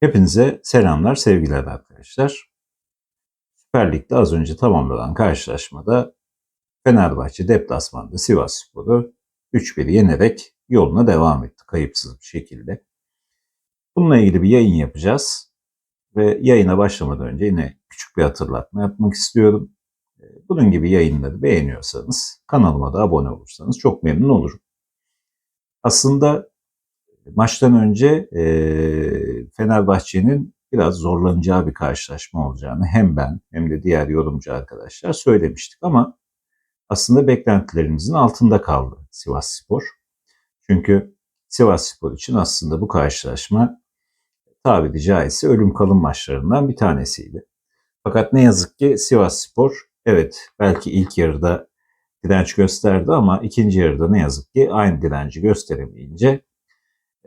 Hepinize selamlar, sevgiler arkadaşlar. Süper Lig'de az önce tamamlanan karşılaşmada Fenerbahçe deplasmanda Sivasspor'u 3-1 yenerek yoluna devam etti kayıpsız bir şekilde. Bununla ilgili bir yayın yapacağız ve yayına başlamadan önce yine küçük bir hatırlatma yapmak istiyorum. Bunun gibi yayınları beğeniyorsanız kanalıma da abone olursanız çok memnun olurum. Aslında maçtan önce e, Fenerbahçe'nin biraz zorlanacağı bir karşılaşma olacağını hem ben hem de diğer yorumcu arkadaşlar söylemiştik ama aslında beklentilerimizin altında kaldı Sivas Spor. Çünkü Sivas Spor için aslında bu karşılaşma tabiri caizse ölüm kalım maçlarından bir tanesiydi. Fakat ne yazık ki Sivas Spor evet belki ilk yarıda direnç gösterdi ama ikinci yarıda ne yazık ki aynı direnci gösteremeyince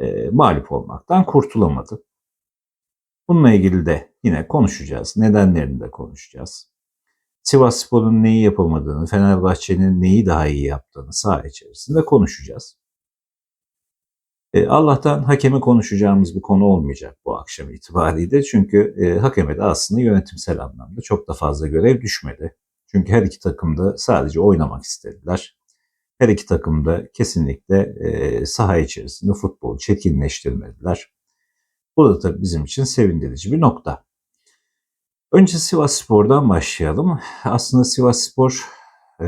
e, mağlup olmaktan kurtulamadı. Bununla ilgili de yine konuşacağız. Nedenlerini de konuşacağız. Sivas Spor'un neyi yapamadığını, Fenerbahçe'nin neyi daha iyi yaptığını saha içerisinde konuşacağız. E, Allah'tan hakeme konuşacağımız bir konu olmayacak bu akşam itibariyle. Çünkü e, hakeme de aslında yönetimsel anlamda çok da fazla görev düşmedi. Çünkü her iki takım da sadece oynamak istediler. Her iki takım da kesinlikle e, saha içerisinde futbolu çirkinleştirmediler. Bu da tabii bizim için sevindirici bir nokta. Önce Sivas Spor'dan başlayalım. Aslında Sivas Spor e,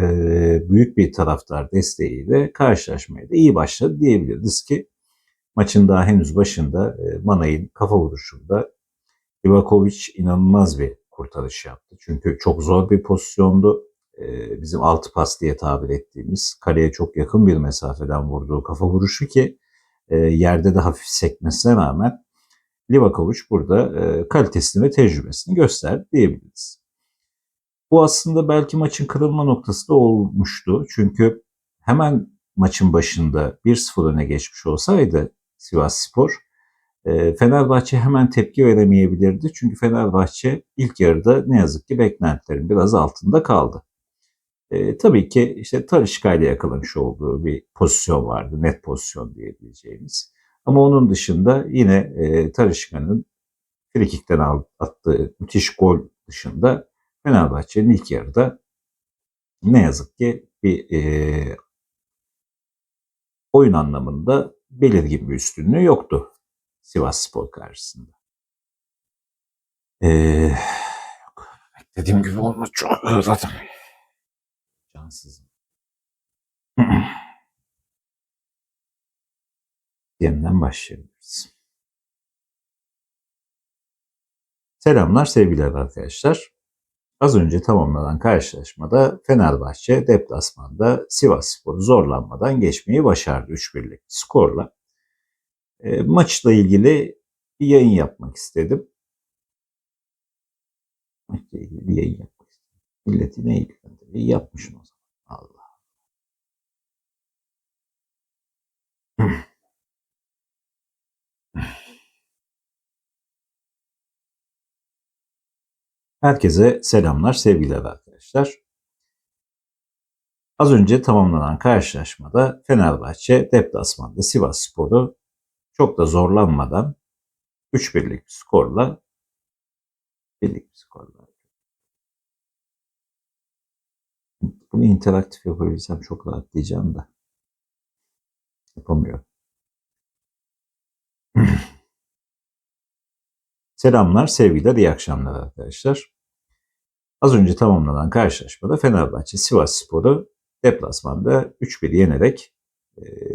büyük bir taraftar desteğiyle karşılaşmaya da iyi başladı diyebiliriz ki maçın daha henüz başında e, Manay'ın kafa vuruşunda Ivakovic inanılmaz bir kurtarış yaptı. Çünkü çok zor bir pozisyondu. E, bizim altı pas diye tabir ettiğimiz kaleye çok yakın bir mesafeden vurduğu kafa vuruşu ki e, yerde de hafif sekmesine rağmen Livakovic burada e, kalitesini ve tecrübesini gösterdi diyebiliriz. Bu aslında belki maçın kırılma noktası da olmuştu. Çünkü hemen maçın başında 1-0 öne geçmiş olsaydı Sivas Spor, e, Fenerbahçe hemen tepki veremeyebilirdi. Çünkü Fenerbahçe ilk yarıda ne yazık ki beklentilerin biraz altında kaldı. E, tabii ki işte Tarışka ile yakalamış olduğu bir pozisyon vardı. Net pozisyon diyebileceğimiz. Ama onun dışında yine e, Tarışka'nın frikikten attığı müthiş gol dışında Fenerbahçe'nin ilk yarıda ne yazık ki bir e, oyun anlamında belirgin bir üstünlüğü yoktu Sivas Spor karşısında. Ee, Dediğim gibi olmuş çok zaten. Cansızım. Yeniden başlayabiliriz. Selamlar sevgiler arkadaşlar. Az önce tamamlanan karşılaşmada Fenerbahçe deplasmanda Sivas Spor'u zorlanmadan geçmeyi başardı 3-1'lik skorla. E, maçla ilgili bir yayın yapmak istedim. Maçla ilgili bir yayın yapmak istedim. Milleti ne ilgilendiriyor? Yapmışım o zaman. Herkese selamlar, sevgiler arkadaşlar. Az önce tamamlanan karşılaşmada Fenerbahçe deplasmanda Sivas Spor'u çok da zorlanmadan 3-1'lik bir skorla birlik bir skorla bunu interaktif yapabilsem çok rahatlayacağım da yapamıyorum. Selamlar, sevgiler, iyi akşamlar arkadaşlar. Az önce tamamlanan karşılaşmada Fenerbahçe Sivas Spor'u deplasmanda 3-1 yenerek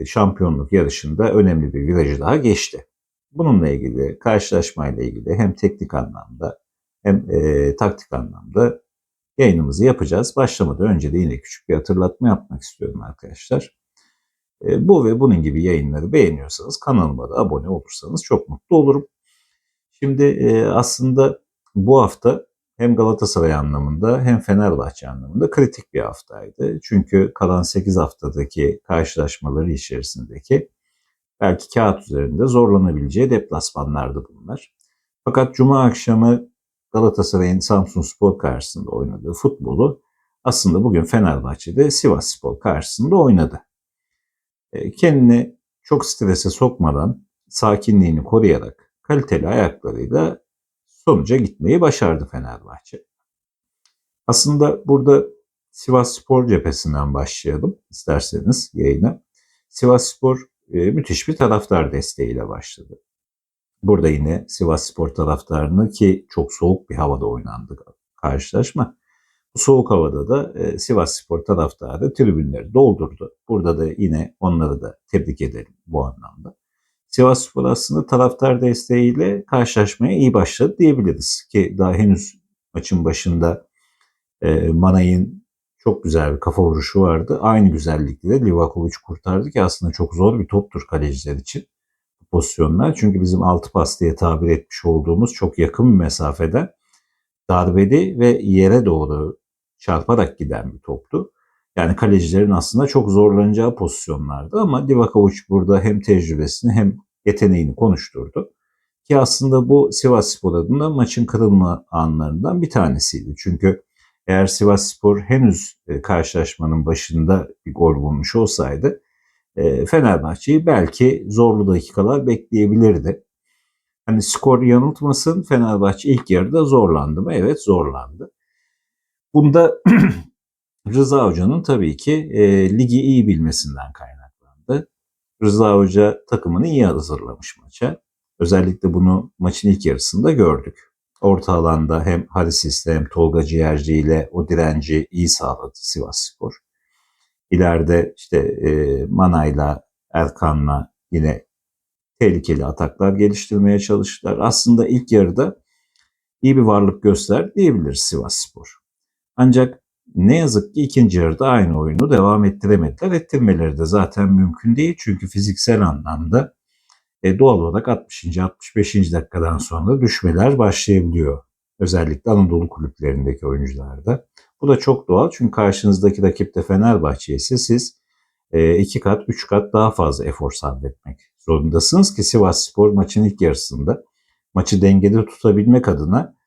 şampiyonluk yarışında önemli bir virajı daha geçti. Bununla ilgili, karşılaşmayla ilgili hem teknik anlamda hem e, taktik anlamda yayınımızı yapacağız. Başlamadan önce de yine küçük bir hatırlatma yapmak istiyorum arkadaşlar. E, bu ve bunun gibi yayınları beğeniyorsanız kanalıma da abone olursanız çok mutlu olurum. Şimdi e, aslında bu hafta hem Galatasaray anlamında hem Fenerbahçe anlamında kritik bir haftaydı. Çünkü kalan 8 haftadaki karşılaşmaları içerisindeki belki kağıt üzerinde zorlanabileceği deplasmanlardı bunlar. Fakat Cuma akşamı Galatasaray'ın Samsun Spor karşısında oynadığı futbolu aslında bugün Fenerbahçe'de Sivas Spor karşısında oynadı. Kendini çok strese sokmadan, sakinliğini koruyarak kaliteli ayaklarıyla sonuca gitmeyi başardı Fenerbahçe. Aslında burada Sivas Spor cephesinden başlayalım isterseniz yayına. Sivas Spor e, müthiş bir taraftar desteğiyle başladı. Burada yine Sivas Spor taraftarını ki çok soğuk bir havada oynandı karşılaşma. Bu soğuk havada da e, Sivas Spor taraftarı tribünleri doldurdu. Burada da yine onları da tebrik edelim bu anlamda. Sivas Spor aslında taraftar desteğiyle karşılaşmaya iyi başladı diyebiliriz. Ki daha henüz maçın başında e, Manay'ın çok güzel bir kafa vuruşu vardı. Aynı güzellikle de Livakovic kurtardı ki aslında çok zor bir toptur kaleciler için pozisyonlar. Çünkü bizim altı pas diye tabir etmiş olduğumuz çok yakın bir mesafeden darbeli ve yere doğru çarparak giden bir toptu. Yani kalecilerin aslında çok zorlanacağı pozisyonlardı ama Livakovic burada hem tecrübesini hem yeteneğini konuşturdu. Ki aslında bu Sivas Spor adına maçın kırılma anlarından bir tanesiydi. Çünkü eğer Sivas Spor henüz e, karşılaşmanın başında bir gol bulmuş olsaydı e, Fenerbahçe'yi belki zorlu dakikalar bekleyebilirdi. Hani skor yanıltmasın Fenerbahçe ilk yarıda zorlandı mı? Evet zorlandı. Bunda Rıza Hoca'nın tabii ki e, ligi iyi bilmesinden kaynaklandı. Rıza Hoca takımını iyi hazırlamış maça. Özellikle bunu maçın ilk yarısında gördük. Orta alanda hem Harisis'le hem Tolga Ciğerci ile o direnci iyi sağladı Sivas Spor. İleride işte e, Manay'la, Erkan'la yine tehlikeli ataklar geliştirmeye çalıştılar. Aslında ilk yarıda iyi bir varlık göster diyebiliriz Sivas Spor. Ancak ne yazık ki ikinci yarıda aynı oyunu devam ettiremediler. Ettirmeleri de zaten mümkün değil çünkü fiziksel anlamda e, doğal olarak 60. 65. dakikadan sonra düşmeler başlayabiliyor. Özellikle Anadolu kulüplerindeki oyuncularda. Bu da çok doğal çünkü karşınızdaki rakip de Fenerbahçe ise siz e, iki kat, üç kat daha fazla efor sarf etmek zorundasınız ki Sivas Spor maçın ilk yarısında maçı dengede tutabilmek adına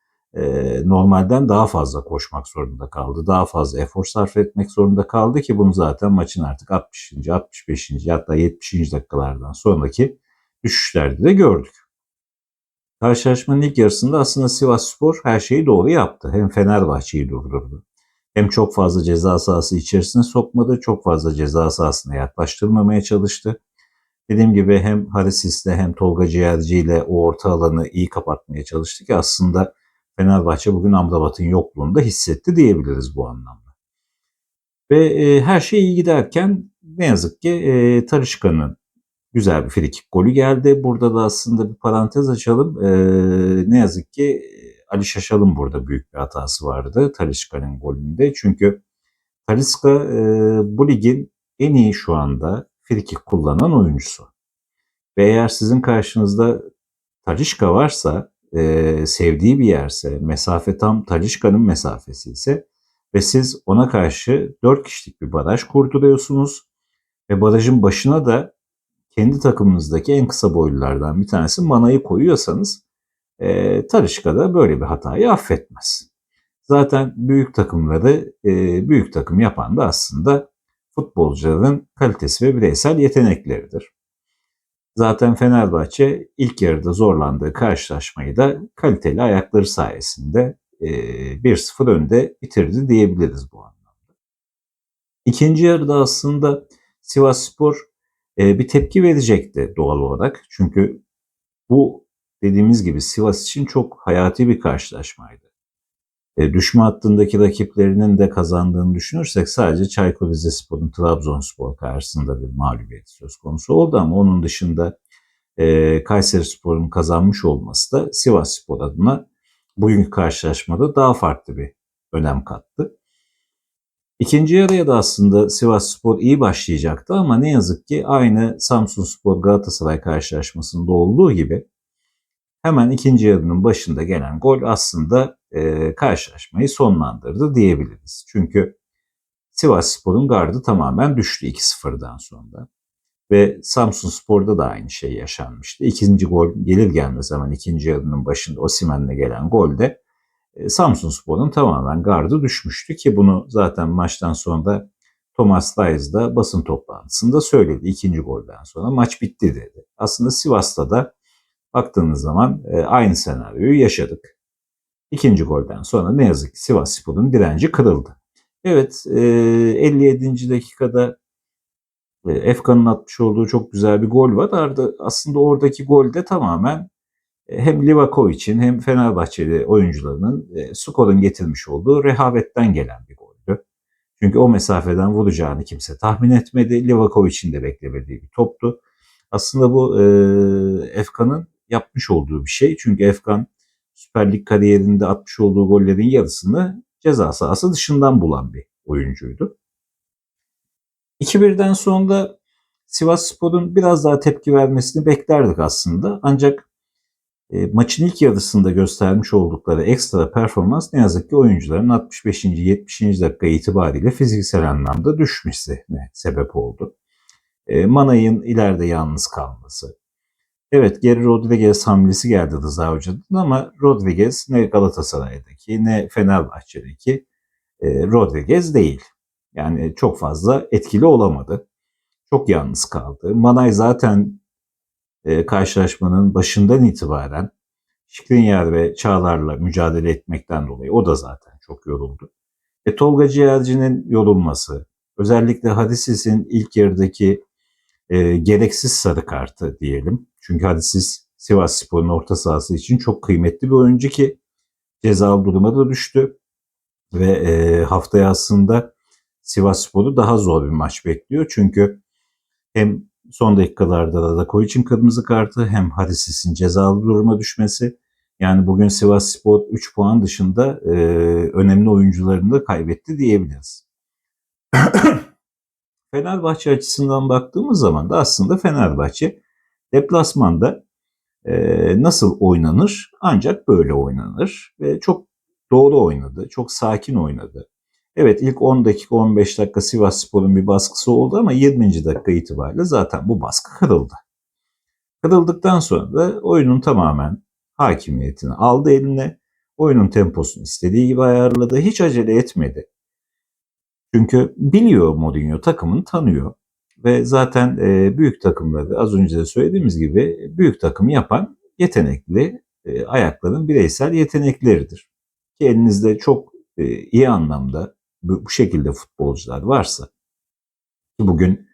normalden daha fazla koşmak zorunda kaldı. Daha fazla efor sarf etmek zorunda kaldı ki bunu zaten maçın artık 60. 65. hatta 70. dakikalardan sonraki düşüşlerde de gördük. Karşılaşmanın ilk yarısında aslında Sivas Spor her şeyi doğru yaptı. Hem Fenerbahçe'yi durdurdu. Hem çok fazla ceza sahası içerisine sokmadı. Çok fazla ceza sahasına yaklaştırmamaya çalıştı. Dediğim gibi hem Harisis'le hem Tolga Ciğerci ile o orta alanı iyi kapatmaya çalıştı ki aslında Fenerbahçe bugün Amrabat'ın yokluğunu da hissetti diyebiliriz bu anlamda. Ve e, her şey iyi giderken ne yazık ki e, Tarışkan'ın güzel bir frikik golü geldi. Burada da aslında bir parantez açalım. E, ne yazık ki Ali Şaşal'ın burada büyük bir hatası vardı Talişka'nın golünde. Çünkü Taliska e, bu ligin en iyi şu anda frikik kullanan oyuncusu. Ve eğer sizin karşınızda Talişka varsa, e, sevdiği bir yerse, mesafe tam Talişka'nın mesafesi ise ve siz ona karşı 4 kişilik bir baraj kurduruyorsunuz ve barajın başına da kendi takımınızdaki en kısa boylulardan bir tanesi Mana'yı koyuyorsanız e, Tarışka da böyle bir hatayı affetmez. Zaten büyük takımları e, büyük takım yapan da aslında futbolcuların kalitesi ve bireysel yetenekleridir. Zaten Fenerbahçe ilk yarıda zorlandığı karşılaşmayı da kaliteli ayakları sayesinde e, 1-0 önde bitirdi diyebiliriz bu anlamda. İkinci yarıda aslında Sivas Spor e, bir tepki verecekti doğal olarak. Çünkü bu dediğimiz gibi Sivas için çok hayati bir karşılaşmaydı. E, düşme hattındaki rakiplerinin de kazandığını düşünürsek sadece Çaykur Rizespor'un Trabzonspor karşısında bir mağlubiyet söz konusu oldu ama onun dışında e, Kayseri Spor'un kazanmış olması da Sivas Spor adına bugünkü karşılaşmada daha farklı bir önem kattı. İkinci yarıya da aslında Sivas Spor iyi başlayacaktı ama ne yazık ki aynı Samsun Spor Galatasaray karşılaşmasında olduğu gibi hemen ikinci yarının başında gelen gol aslında e, karşılaşmayı sonlandırdı diyebiliriz. Çünkü Sivas Spor'un gardı tamamen düştü 2-0'dan sonra. Ve Samsun Spor'da da aynı şey yaşanmıştı. İkinci gol gelir gelmez hemen ikinci yarının başında Osimen'le gelen golde e, Samsun Spor'un tamamen gardı düşmüştü ki bunu zaten maçtan sonra Thomas Lyles da basın toplantısında söyledi. ikinci golden sonra maç bitti dedi. Aslında Sivas'ta da baktığınız zaman e, aynı senaryoyu yaşadık. İkinci golden sonra ne yazık ki Sivas Spor'un direnci kırıldı. Evet e, 57. dakikada e, Efkan'ın atmış olduğu çok güzel bir gol var. Aslında oradaki gol de tamamen e, hem Livakovic'in hem Fenerbahçeli oyuncularının e, skorun getirmiş olduğu rehavetten gelen bir goldü. Çünkü o mesafeden vuracağını kimse tahmin etmedi. Livakovic'in de beklemediği bir toptu. Aslında bu e, Efkan'ın yapmış olduğu bir şey. Çünkü Efkan Süper Lig kariyerinde atmış olduğu gollerin yarısını ceza sahası dışından bulan bir oyuncuydu. 2-1'den sonra Sivas Spor'un biraz daha tepki vermesini beklerdik aslında. Ancak e, maçın ilk yarısında göstermiş oldukları ekstra performans ne yazık ki oyuncuların 65. 70. dakika itibariyle fiziksel anlamda düşmesine sebep oldu. E, Manay'ın ileride yalnız kalması. Evet Geri Rodriguez hamlesi geldi Rıza Hoca'dan ama Rodriguez ne Galatasaray'daki ne Fenerbahçe'deki e, Rodriguez değil. Yani çok fazla etkili olamadı. Çok yalnız kaldı. Manay zaten e, karşılaşmanın başından itibaren Şikrinyar ve Çağlar'la mücadele etmekten dolayı o da zaten çok yoruldu. E, Tolga Ciğerci'nin yorulması, özellikle Hadisis'in ilk yarıdaki e, gereksiz sarı kartı diyelim. Çünkü Hadisis Sivas Spor'un orta sahası için çok kıymetli bir oyuncu ki cezalı duruma da düştü. Ve e, haftaya aslında Sivas Spor'u daha zor bir maç bekliyor. Çünkü hem son dakikalarda da Dakoviç'in kırmızı kartı hem Hadisis'in cezalı duruma düşmesi. Yani bugün Sivas Spor 3 puan dışında e, önemli oyuncularını da kaybetti diyebiliriz. Fenerbahçe açısından baktığımız zaman da aslında Fenerbahçe deplasmanda e, nasıl oynanır ancak böyle oynanır ve çok doğru oynadı, çok sakin oynadı. Evet ilk 10 dakika 15 dakika Sivas Spor'un bir baskısı oldu ama 20. dakika itibariyle zaten bu baskı kırıldı. Kırıldıktan sonra da oyunun tamamen hakimiyetini aldı eline. Oyunun temposunu istediği gibi ayarladı. Hiç acele etmedi. Çünkü biliyor Mourinho takımını tanıyor. Ve zaten e, büyük takımları az önce de söylediğimiz gibi büyük takım yapan yetenekli e, ayakların bireysel yetenekleridir. Ki elinizde çok e, iyi anlamda bu, bu şekilde futbolcular varsa bugün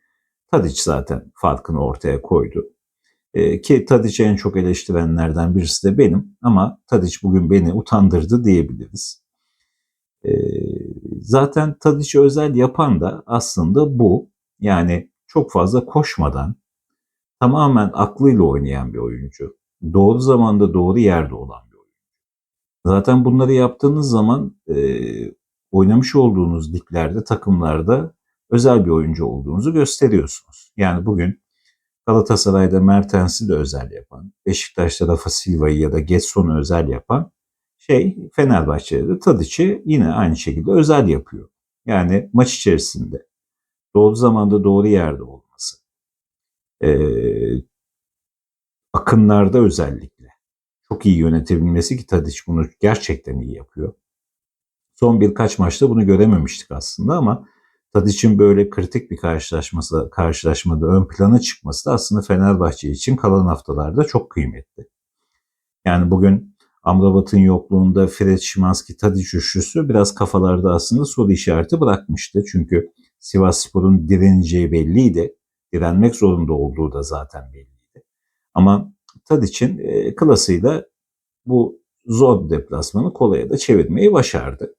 Tadic zaten farkını ortaya koydu. E, ki Tadic'i en çok eleştirenlerden birisi de benim ama Tadic bugün beni utandırdı diyebiliriz. E, zaten Tadic'i özel yapan da aslında bu. Yani çok fazla koşmadan tamamen aklıyla oynayan bir oyuncu. Doğru zamanda doğru yerde olan bir oyuncu. Zaten bunları yaptığınız zaman e, oynamış olduğunuz liglerde, takımlarda özel bir oyuncu olduğunuzu gösteriyorsunuz. Yani bugün Galatasaray'da Mertens'i de özel yapan, Beşiktaş'ta Rafa Silva'yı ya da Getson'u özel yapan şey Fenerbahçe'de de Tadic'i yine aynı şekilde özel yapıyor. Yani maç içerisinde doğru zamanda doğru yerde olması. Ee, akınlarda özellikle çok iyi yönetebilmesi ki Tadic bunu gerçekten iyi yapıyor. Son birkaç maçta bunu görememiştik aslında ama Tadic'in böyle kritik bir karşılaşması, karşılaşmada ön plana çıkması da aslında Fenerbahçe için kalan haftalarda çok kıymetli. Yani bugün Amrabat'ın yokluğunda Fred Şimanski Tadic üçlüsü biraz kafalarda aslında soru işareti bırakmıştı. Çünkü Sivas Spor'un direneceği belliydi. Direnmek zorunda olduğu da zaten belliydi. Ama Tadic'in e, klasıyla bu zor deplasmanı kolaya da çevirmeyi başardı.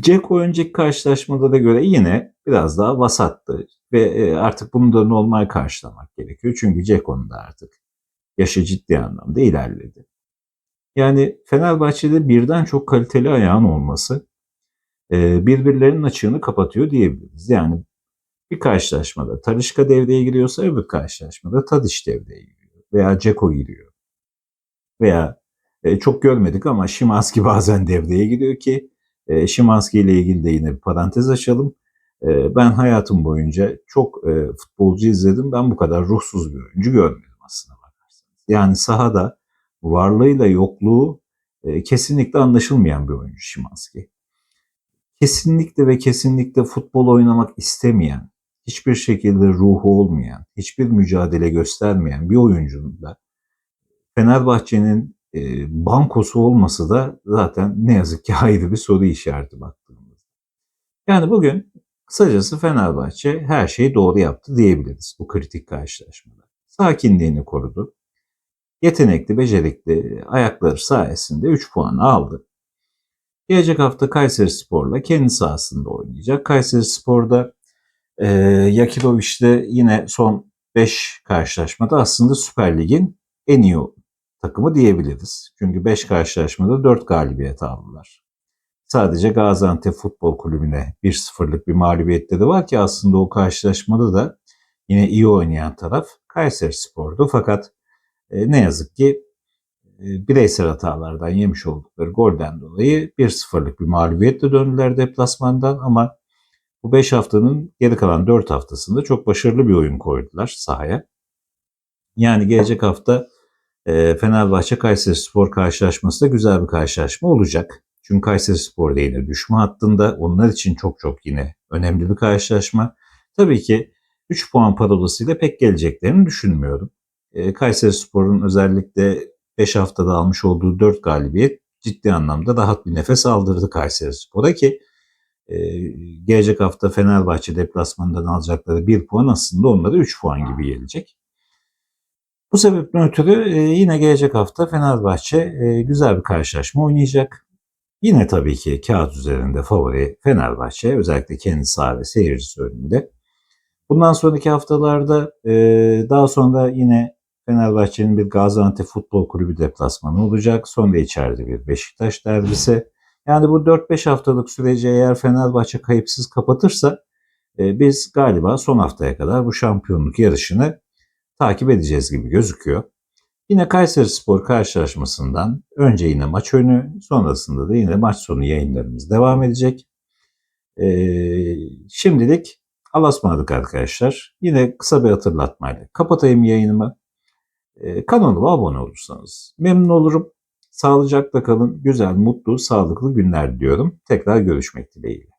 Ceko önceki karşılaşmada da göre yine biraz daha vasattı ve e, artık bunu da normal karşılamak gerekiyor. Çünkü Ceko'nun da artık yaşı ciddi anlamda ilerledi. Yani Fenerbahçe'de birden çok kaliteli ayağın olması e, birbirlerinin açığını kapatıyor diyebiliriz. Yani bir karşılaşmada Talişka devreye giriyorsa öbür karşılaşmada Tadiş devreye giriyor veya Ceko giriyor. Veya e, çok görmedik ama Şimanski bazen devreye giriyor ki e, Şimanski ile ilgili de yine bir parantez açalım. E, ben hayatım boyunca çok e, futbolcu izledim. Ben bu kadar ruhsuz bir oyuncu görmedim aslında bakarsanız. Yani sahada varlığıyla yokluğu e, kesinlikle anlaşılmayan bir oyuncu Şimanski. Kesinlikle ve kesinlikle futbol oynamak istemeyen, hiçbir şekilde ruhu olmayan, hiçbir mücadele göstermeyen bir oyuncunun da Fenerbahçe'nin e, bankosu olması da zaten ne yazık ki ayrı bir soru işareti baktığımızda. Yani bugün kısacası Fenerbahçe her şeyi doğru yaptı diyebiliriz bu kritik karşılaşmada. Sakinliğini korudu. Yetenekli, becerikli ayakları sayesinde 3 puan aldı. Gelecek hafta Kayseri Spor'la kendi sahasında oynayacak. Kayseri Spor'da e, Yakirovic'de yine son 5 karşılaşmada aslında Süper Lig'in en iyi takımı diyebiliriz. Çünkü 5 karşılaşmada 4 galibiyet aldılar. Sadece Gaziantep Futbol Kulübü'ne 1-0'lık bir mağlubiyetleri var ki aslında o karşılaşmada da yine iyi oynayan taraf Kayseri Spor'du. Fakat e, ne yazık ki bireysel hatalardan yemiş oldukları golden dolayı 1-0'lık bir mağlubiyetle döndüler deplasmandan ama bu 5 haftanın geri kalan 4 haftasında çok başarılı bir oyun koydular sahaya. Yani gelecek hafta e, Fenerbahçe Kayseri Spor karşılaşması da güzel bir karşılaşma olacak. Çünkü Kayseri Spor da yine düşme hattında. Onlar için çok çok yine önemli bir karşılaşma. Tabii ki 3 puan parolasıyla pek geleceklerini düşünmüyorum. E, Kayseri Spor'un özellikle 5 haftada almış olduğu 4 galibiyet ciddi anlamda rahat bir nefes aldırdı Kayseri Spor'a ki e, gelecek hafta Fenerbahçe deplasmanından alacakları 1 puan aslında onlara 3 puan gibi gelecek. Bu sebepten ötürü e, yine gelecek hafta Fenerbahçe e, güzel bir karşılaşma oynayacak. Yine tabii ki kağıt üzerinde favori Fenerbahçe özellikle kendi saha ve seyircisi önünde. Bundan sonraki haftalarda e, daha sonra yine Fenerbahçe'nin bir Gaziantep Futbol Kulübü deplasmanı olacak. Sonra içeride bir Beşiktaş derbisi. Yani bu 4-5 haftalık süreci eğer Fenerbahçe kayıpsız kapatırsa e, biz galiba son haftaya kadar bu şampiyonluk yarışını takip edeceğiz gibi gözüküyor. Yine Kayseri Spor karşılaşmasından önce yine maç önü sonrasında da yine maç sonu yayınlarımız devam edecek. Ee, şimdilik Allah'a arkadaşlar. Yine kısa bir hatırlatmayla kapatayım yayınımı. Ee, kanalıma abone olursanız memnun olurum. Sağlıcakla kalın, güzel, mutlu, sağlıklı günler diliyorum. Tekrar görüşmek dileğiyle.